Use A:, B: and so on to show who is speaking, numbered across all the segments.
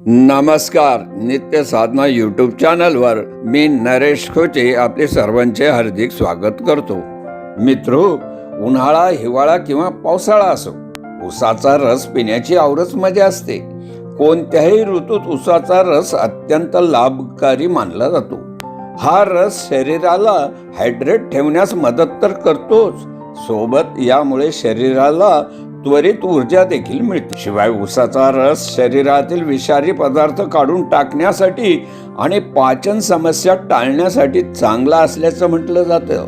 A: नमस्कार नित्य साधना यूट्यूब चॅनलवर मी नरेश खोचे आपले सर्वांचे हार्दिक स्वागत करतो. मित्रो उन्हाळा हिवाळा किंवा पावसाळा असो उसाचा रस पिण्याची आवरच मजा असते. कोणत्याही ऋतूत उसाचा रस अत्यंत लाभकारी मानला जातो. हा रस शरीराला हायड्रेट ठेवण्यास मदत तर करतोच सोबत यामुळे शरीराला त्वरित ऊर्जा देखील मिळते. शिवाय उसाचा रस शरीरातील विषारी पदार्थ काढून टाकण्यासाठी आणि पाचन समस्या टाळण्यासाठी चांगला असल्याचं म्हटलं जातं.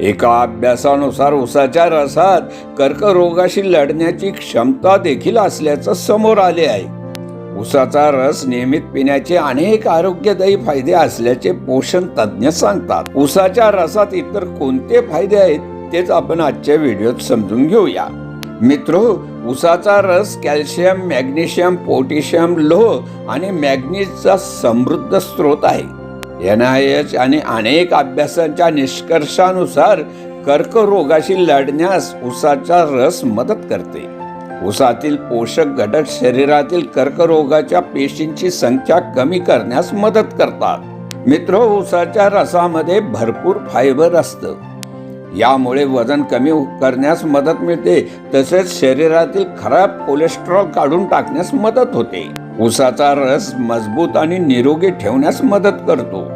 A: एका अभ्यासानुसार उसाच्या रसात कर्करोगाशी लढण्याची क्षमता देखील असल्याचं समोर आले आहे. उसाचा रस नियमित पिण्याचे अनेक आरोग्यदायी फायदे असल्याचे पोषण तज्ज्ञ सांगतात. उसाच्या रसात इतर कोणते फायदे आहेत तेच आपण आजच्या व्हिडिओत समजून घेऊया. मित्रो उसाचा रस कॅल्शियम मॅग्नेशियम पोटॅशियम लोह आणि मॅग्नीजचा समृद्ध स्रोत आहे. एन आय एच आणि अनेक अभ्यासांच्या निष्कर्षानुसार कर्करोगाशी लढण्यास उसाचा रस मदत करते. उसातील पोषक घटक शरीरातील कर्करोगाच्या पेशींची संख्या कमी करण्यास मदत करतात. मित्र उसाच्या रसामध्ये भरपूर फायबर असतं. यामुळे वजन कमी करण्यास मदत मिळते. तसेच शरीरातील खराब कोलेस्ट्रॉल काढून टाकण्यास मदत होते. उसाचा रस मजबूत आणि निरोगी ठेवण्यास मदत करतो.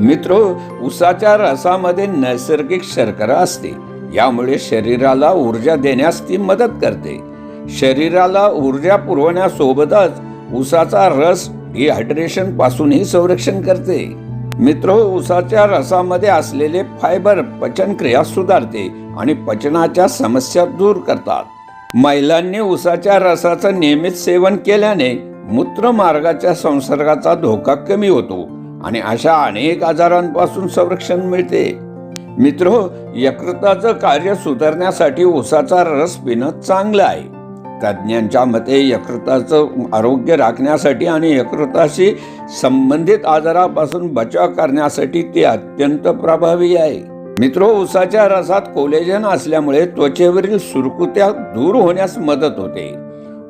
A: मित्र उसाच्या रसामध्ये नैसर्गिक शर्करा असते. यामुळे शरीराला ऊर्जा देण्यास ती मदत करते. शरीराला ऊर्जा पुरवण्यासोबतच उसाचा रस डिहायड्रेशन पासूनही संरक्षण करते. मित्र उसाच्या रसामध्ये असलेले फायबर पचनक्रिया सुधारते आणि पचनाच्या समस्या दूर करतात. महिलांनी उसाच्या रसाचं नियमित सेवन केल्याने मूत्रमार्गाच्या संसर्गाचा धोका कमी होतो आणि अशा अनेक आजारांपासून संरक्षण मिळते. मित्र यकृताचं कार्य सुधारण्यासाठी उसाचा रस पिणं चांगलं आहे. तज्ज्ञांच्या मते यकृताचं आरोग्य राखण्यासाठी आणि यकृताशी संबंधित आजारापासून बचाव करण्यासाठी ते अत्यंत प्रभावी आहे. मित्र उसाच्या रसात कोलेजन असल्यामुळे त्वचेवरील सुरकुत्या दूर होण्यास मदत होते.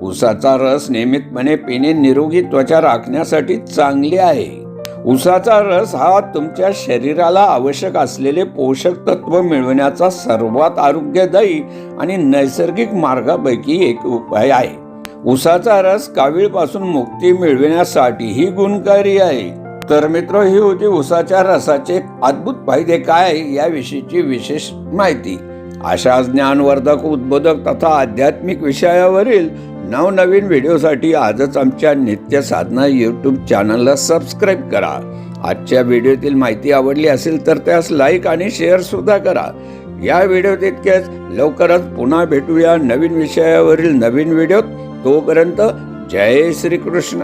A: उसाचा रस नियमितपणे पिणे निरोगी त्वचा राखण्यासाठी चांगले आहे. उसाचा रस हा तुमच्या शरीराला आवश्यक असलेले पोषक तत्व मिळवण्याचा सर्वात आरोग्यदायी आणि नैसर्गिक मार्गापैकी एक उपाय आहे. उसाचा रस कावीळपासून मुक्ती मिळविण्यासाठीही गुणकारी आहे. तर मित्र ही होती उसाच्या रसाचे अद्भुत फायदे काय याविषयीची विशेष माहिती. अशा ज्ञानवर्धक उद्बोधक तथा आध्यात्मिक विषयावरील नवनवीन व्हिडिओसाठी आजच आमच्या नित्य साधना यूट्यूब चॅनलला सबस्क्राईब करा. आजच्या व्हिडिओतील माहिती आवडली असेल तर त्यास लाईक आणि शेअर सुद्धा करा. या व्हिडिओत इतकेच. लवकरच पुन्हा भेटूया नवीन विषयावरील नवीन व्हिडिओत. तोपर्यंत जय श्रीकृष्ण.